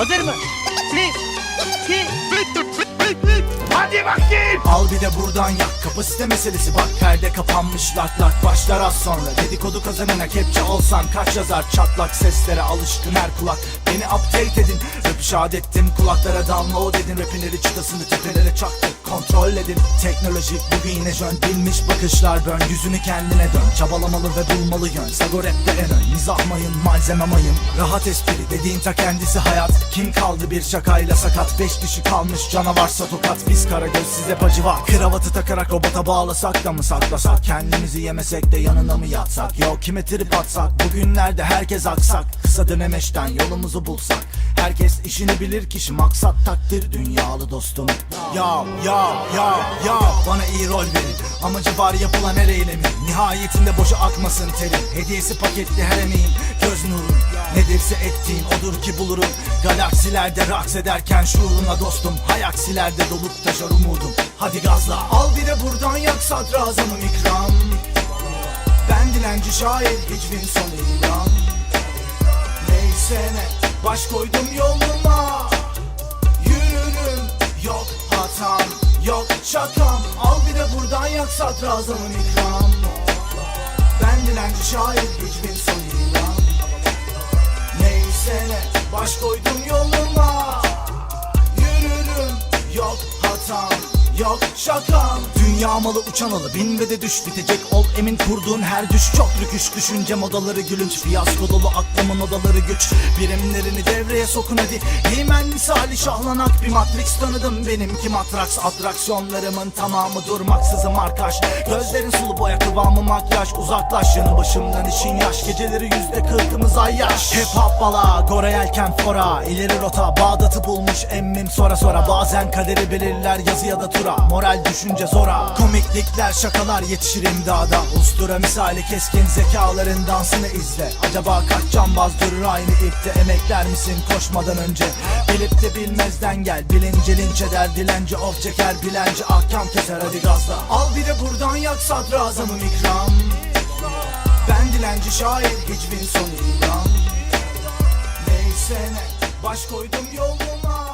Hazır mı? Bir, iki, Hadi bakayım. Al bir de buradan yak. Kapasite meselesi. Bak perde kapanmış lak lak başlar az sonra. Dedikodu kazanına kepçe olsan kaç yazar? Çatlak seslere alışkın her kulak. Beni update edin. Rap şahit ettim. Kulaklara download edin. Rapinleri çıtasını tepelere çaktı kontrol edin. Teknolojik bugün yine jön. Bilmiş bakışlar bön. Yüzünü kendine dön. Çabalamalı ve bulmalı yön. Sago rapte en ön. Mizah mayın malzeme mayın. Rahat espri dediğin ta kendisi hayat. Kim kaldı bir şakayla sakat? Beş kişi kalmış canavarsa tokat Biz karagöz size pacı var. Kravatı takarak robota bağlasak da mı saklasak? Kendimizi yemesek de yanına mı yatsak? Yok kime trip atsak? Bugünlerde herkes aksak. Kısa dönemeçten yolumuzu bulsak. Herkes işini bilir kişi maksat takdir. Dünyalı dostum. Ya ya ya ya. Bana iyi rol verin. Amacı var yapılan her eylemin Nihayetinde boşa akmasın terin Hediyesi paketli her emeğin. Göz nurun Nedirse ettiğin odur ki bulurum. Galaksilerde raks ederken şuuruna dostum. Hayaksilerde dolup taşar umudum. Hadi gazla. Al bir de buradan yak sadrazamım ikram. Ben dilenci şair hicvin son ilan. Neyse ne baş koydum yoluma. Yürürüm yok hatam yok şakam. Al bir de buradan yak sadrazamın ikram. Ben dilenci şair hiçbir son ilan Baş koydum yoluma. Yürürüm yok hatam yok şakam Dünya malı uçan alı bin ve de düş bitecek. Ol emin kurduğun her düş çok rüküş. Düşünce modaları gülünç fiyasko dolu aklımın odaları güç. Birimlerini devreye sokun hadi. Himen misali şahlanak bir matrix. Tanıdım benimki matraks Atraksiyonlarımın tamamı durmaksızım arkadaş Gözlerin sulu boya kıvamı makyaj. Uzaklaş yanı başımdan işin yaş. Geceleri yüzde kırkımız ay yaş. Hip hop bala Gora yelken fora. İleri rota Bağdat'ı bulmuş emmim sonra sonra Bazen kaderi belirler yazı ya da tura. Moral düşünce zora Komiklikler şakalar yetişir imdada. Ustura misali keskin zekaların dansını izle. Acaba kaç cambaz durur aynı ipte? Emekler misin koşmadan önce? Bilip de bilmezden gel. Bilince linç eder dilenci of çeker Bilenci ahkam keser hadi gazla. Al bir de buradan yak sadrazamım ikram. Ben dilenci şair hiçbir son ilan Neyse ne baş koydum yoluma